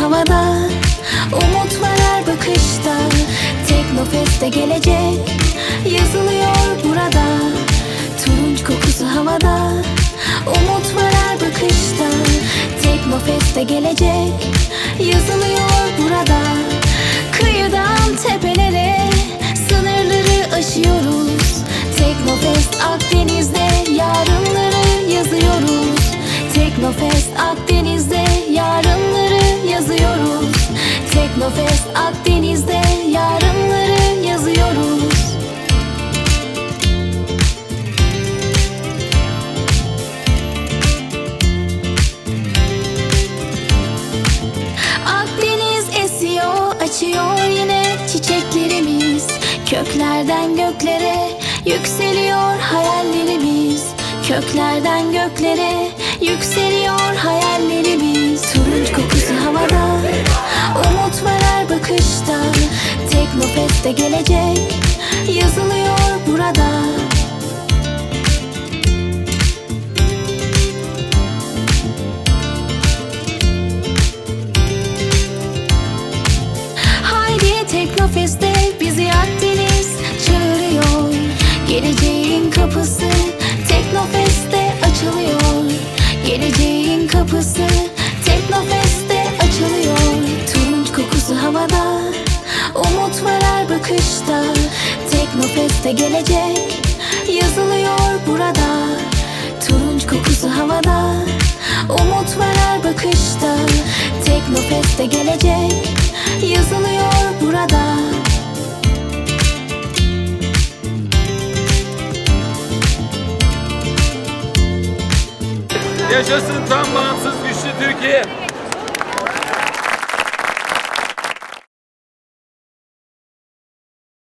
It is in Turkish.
havada. Umut var her bakışta. Teknofest'te gelecek. Yazılıyor burada. Turunç kokusu havada. Umut var her bakışta. Teknofest'te gelecek. Yazılıyor burada. Teknofest Akdeniz'de Yarınları yazıyoruz. Akdeniz esiyor, açıyor yine çiçeklerimiz. Köklerden göklere yükseliyor hayallerimiz. Köklerden göklere yükseliyor hayallerimiz Teknofest'te gelecek, yazılıyor burada. Haydi Teknofest'te bizi Akdeniz çağırıyor Geleceğin kapısı Teknofest'te açılıyor. Geleceğin kapısı Teknofest'te açılıyor. Turunç kokusu havada Umut var her bakışta Teknofest'te gelecek Yazılıyor burada. Turunç kokusu havada Umut var her bakışta Teknofest'te gelecek Yazılıyor burada. Yaşasın tam bağımsız